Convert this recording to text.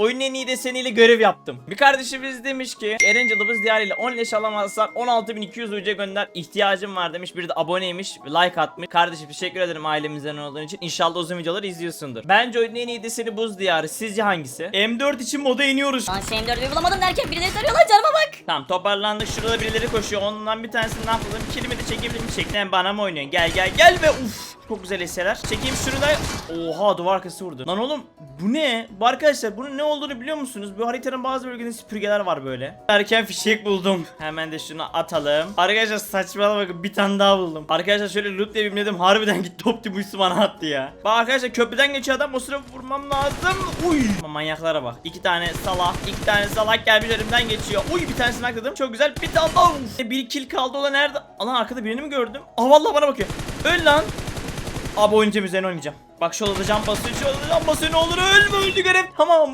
Oyunun en iyi deseniyle görev yaptım. Bir kardeşimiz demiş ki Eren Cılıbız diğeriyle 10 leş alamazsan 16.200 UC gönder ihtiyacım var demiş. Bir de aboneymiş like atmış. Kardeşim teşekkür ederim ailemizden olduğun için. İnşallah uzun videoları izliyorsundur. Bence oyunun en iyi deseni buz diyarı. Sizce hangisi? M4 için moda iniyoruz. Lan SM4'ü bulamadım derken birileri tarıyorlar canıma bak. Tamam toparlandık şurada birileri koşuyor ondan bir tanesini ne yapalım kilimi de çekebilir mi çekten bana mı oynuyorsun gel gel gel ve uff çok güzel eserler. Çekeyim şunu da. Oha duvar arkası vurdu. Lan oğlum bu ne? Bu arkadaşlar bunun ne olduğunu biliyor musunuz? Bu haritanın bazı bölgelerinde süpürgeler var böyle. Erken fişek buldum. Hemen de şunu atalım. Arkadaşlar saçmalama bakın bir tane daha buldum. Arkadaşlar şöyle loot diye bimledim harbiden gitti Optimus'u bana attı ya. Bak arkadaşlar köprüden geçiyor adam. O sıra vurmam lazım. Uy! Manyaklara bak. İki tane salak iki tane salak gelmiş önümden geçiyor. Uy bir tanesini akladım. Çok güzel. Bir tane daha bir kill kaldı. O da nerede? Alan arkada birini mi gördüm? Aa vallahi bana bakıyor. Öl lan Abi oynayacağım üzerine oynayacağım. Bak şu odada can basıyor şu odada can basıyor ne olur ölme öldü görev. Tamam